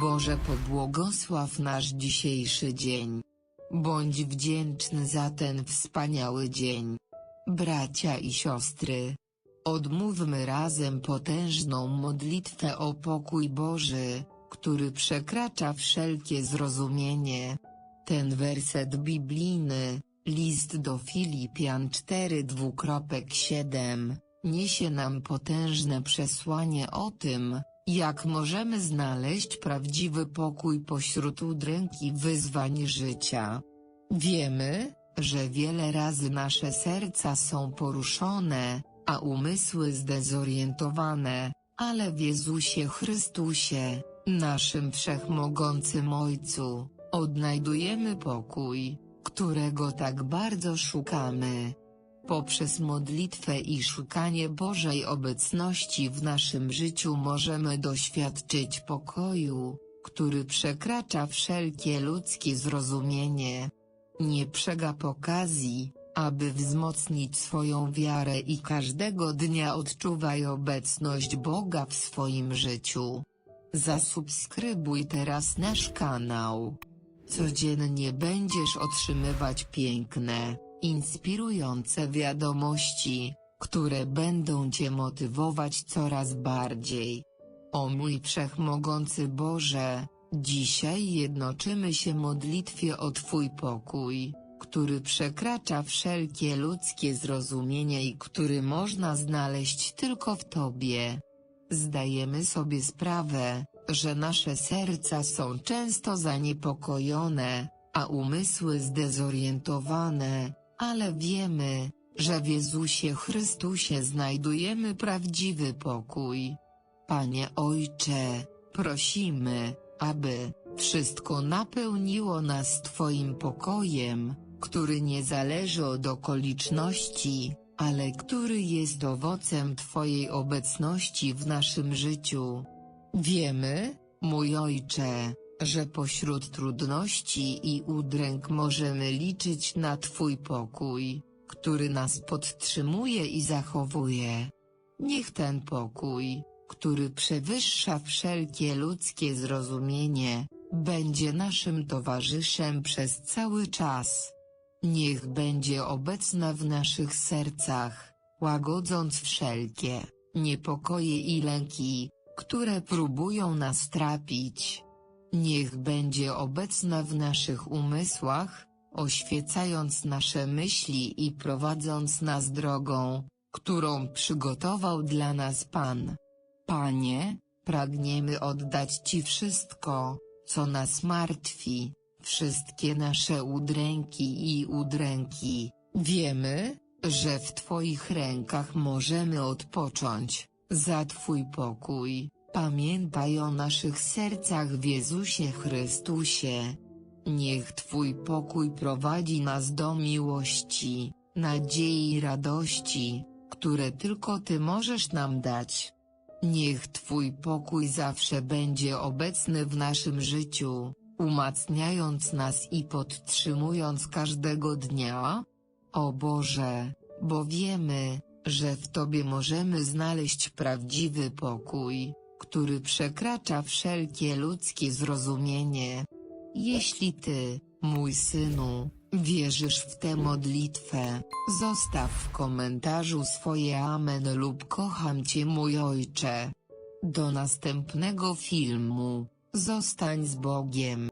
Boże pobłogosław nasz dzisiejszy dzień. Bądź wdzięczny za ten wspaniały dzień. Bracia i siostry, odmówmy razem potężną modlitwę o pokój Boży, który przekracza wszelkie zrozumienie. Ten werset biblijny, list do Filipian 4:7, niesie nam potężne przesłanie o tym, jak możemy znaleźć prawdziwy pokój pośród udręki wyzwań życia. Wiemy, że wiele razy nasze serca są poruszone, a umysły zdezorientowane, ale w Jezusie Chrystusie, naszym wszechmogącym Ojcu, odnajdujemy pokój, którego tak bardzo szukamy. Poprzez modlitwę i szukanie Bożej obecności w naszym życiu możemy doświadczyć pokoju, który przekracza wszelkie ludzkie zrozumienie. Nie przegap okazji, aby wzmocnić swoją wiarę i każdego dnia odczuwaj obecność Boga w swoim życiu. Zasubskrybuj teraz nasz kanał. Codziennie będziesz otrzymywać piękne, inspirujące wiadomości, które będą Cię motywować coraz bardziej. O mój wszechmogący Boże, dzisiaj jednoczymy się modlitwie o Twój pokój, który przekracza wszelkie ludzkie zrozumienie i który można znaleźć tylko w Tobie. Zdajemy sobie sprawę, że nasze serca są często zaniepokojone, a umysły zdezorientowane, ale wiemy, że w Jezusie Chrystusie znajdujemy prawdziwy pokój. Panie Ojcze, prosimy, aby wszystko napełniło nas Twoim pokojem, który nie zależy od okoliczności, ale który jest owocem Twojej obecności w naszym życiu. Wiemy, mój Ojcze, że pośród trudności i udręk możemy liczyć na Twój pokój, który nas podtrzymuje i zachowuje. Niech ten pokój, który przewyższa wszelkie ludzkie zrozumienie, będzie naszym towarzyszem przez cały czas. Niech będzie obecna w naszych sercach, łagodząc wszelkie niepokoje i lęki, które próbują nas trapić. Niech będzie obecna w naszych umysłach, oświecając nasze myśli i prowadząc nas drogą, którą przygotował dla nas Pan. Panie, pragniemy oddać Ci wszystko, co nas martwi, wszystkie nasze udręki i udręki. Wiemy, że w Twoich rękach możemy odpocząć, za Twój pokój. Pamiętaj o naszych sercach w Jezusie Chrystusie. Niech Twój pokój prowadzi nas do miłości, nadziei i radości, które tylko Ty możesz nam dać. Niech Twój pokój zawsze będzie obecny w naszym życiu, umacniając nas i podtrzymując każdego dnia. O Boże, bo wiemy, że w Tobie możemy znaleźć prawdziwy pokój, który przekracza wszelkie ludzkie zrozumienie. Jeśli Ty, mój synu, wierzysz w tę modlitwę, zostaw w komentarzu swoje amen lub kocham Cię mój ojcze. Do następnego filmu, zostań z Bogiem.